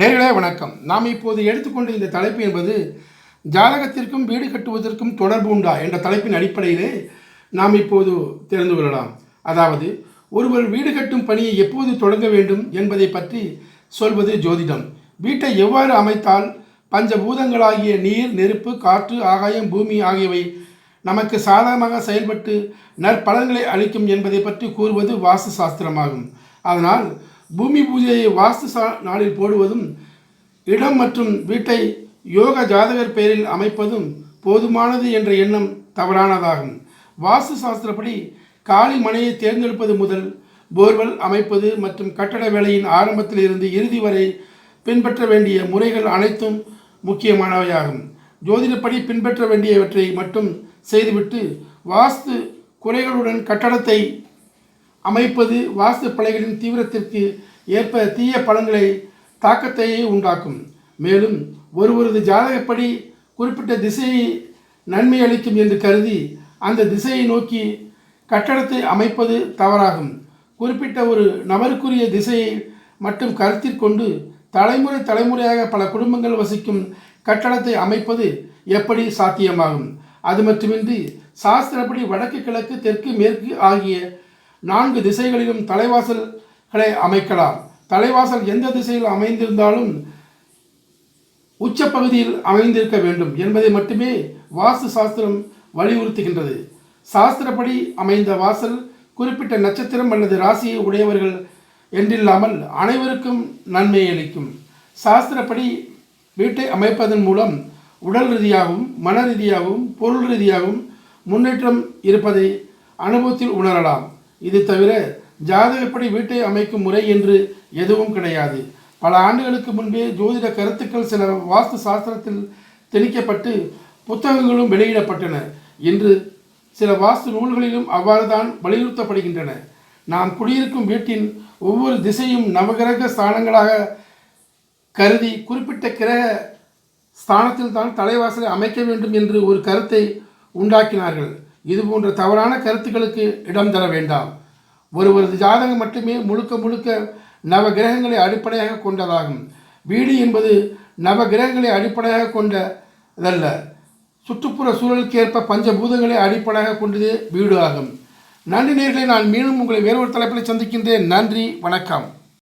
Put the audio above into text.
நேர்களே வணக்கம். நாம் இப்போது எடுத்துக்கொண்ட இந்த தலைப்பு என்பது ஜாதகத்திற்கும் வீடு கட்டுவதற்கும் தொடர்பு உண்டா என்ற தலைப்பின் அடிப்படையிலே நாம் இப்போது தெரிந்து கொள்ளலாம். அதாவது ஒருவர் வீடு கட்டும் பணியை எப்போது தொடங்க வேண்டும் என்பதை பற்றி சொல்வது ஜோதிடம். வீட்டை எவ்வாறு அமைத்தால் பஞ்சபூதங்களாகிய நீர் நெருப்பு காற்று ஆகாயம் பூமி ஆகியவை நமக்கு சாதகமாக செயல்பட்டு நற்பலன்களை அளிக்கும் என்பதை பற்றி கூறுவது வாஸ்து சாஸ்திரமாகும். அதனால் பூமி பூஜையை வாஸ்து சா நாளில் போடுவதும் இடம் மற்றும் வீட்டை யோக ஜாதகர் பெயரில் அமைப்பதும் போதுமானது என்ற எண்ணம் தவறானதாகும். வாஸ்து சாஸ்திரப்படி காலி மனையை தேர்ந்தெடுப்பது முதல் போர்வெல் அமைப்பது மற்றும் கட்டட வேலையின் ஆரம்பத்தில் இருந்து இறுதி வரை பின்பற்ற வேண்டிய முறைகள் அனைத்தும் முக்கியமானவையாகும். ஜோதிடப்படி பின்பற்ற வேண்டியவற்றை மட்டும் செய்துவிட்டு வாஸ்து குறைகளுடன் கட்டடத்தை அமைப்பது வாஸ்து பலைகளின் தீவிரத்திற்கு ஏற்ப தீய பலன்களை தாக்கத்தையே உண்டாக்கும். மேலும் ஒருவரது ஜாதகப்படி குறிப்பிட்ட திசையை நன்மை அளிக்கும் என்று கருதி அந்த திசையை நோக்கி கட்டடத்தை அமைப்பது தவறாகும். குறிப்பிட்ட ஒரு நபருக்குரிய திசையை மட்டும் கருத்தில் கொண்டு தலைமுறை தலைமுறையாக பல குடும்பங்கள் வசிக்கும் கட்டடத்தை அமைப்பது எப்படி சாத்தியமாகும்? அது மட்டுமின்றி சாஸ்திரப்படி வடக்கு கிழக்கு தெற்கு மேற்கு ஆகிய நான்கு திசைகளிலும் தலைவாசல்களை அமைக்கலாம். தலைவாசல் எந்த திசையில் அமைந்திருந்தாலும் உச்சப்பகுதியில் அமைந்திருக்க வேண்டும் என்பதை மட்டுமே வாஸ்து சாஸ்திரம் வலியுறுத்துகின்றது. சாஸ்திரப்படி அமைந்த வாசல் குறிப்பிட்ட நட்சத்திரம் அல்லது ராசியை உடையவர்கள் என்றில்லாமல் அனைவருக்கும் நன்மை அளிக்கும். சாஸ்திரப்படி வீட்டை அமைப்பதன் மூலம் உடல் ரீதியாகவும் மன ரீதியாகவும் பொருள் ரீதியாகவும் முன்னேற்றம் இருப்பதை அனுபவத்தில் உணரலாம். இது தவிர ஜாதகப்படி வீட்டை அமைக்கும் முறை என்று எதுவும் கிடையாது. பல ஆண்டுகளுக்கு முன்பே ஜோதிட கருத்துக்கள் சில வாஸ்து சாஸ்திரத்தில் திணிக்கப்பட்டு புத்தகங்களும் வெளியிடப்பட்டன. இன்று சில வாஸ்து நூல்களிலும் அவ்வாறு தான் வலியுறுத்தப்படுகின்றன. நாம் குடியிருக்கும் வீட்டின் ஒவ்வொரு திசையும் நவகிரக ஸ்தானங்களாக கருதி குறிப்பிட்ட கிரக ஸ்தானத்தில் தான் தலைவாசலை அமைக்க வேண்டும் என்று ஒரு கருத்தை உண்டாக்கினார்கள். இது போன்ற தவறான கருத்துக்களுக்கு இடம் தர வேண்டாம். ஒருவரது ஜாதகம் மட்டுமே முழுக்க முழுக்க நவ கிரகங்களை அடிப்படையாக கொண்டதாகும். வீடு என்பது நவ கிரகங்களை அடிப்படையாக கொண்டதல்ல. சுற்றுப்புற சூழலுக்கு ஏற்ப பஞ்சபூதங்களை அடிப்படையாக கொண்டதே வீடு ஆகும். நன்றி நேர்களை நான் மீண்டும் உங்களை வேறொரு தலைப்பில் சந்திக்கின்றேன். நன்றி வணக்கம்.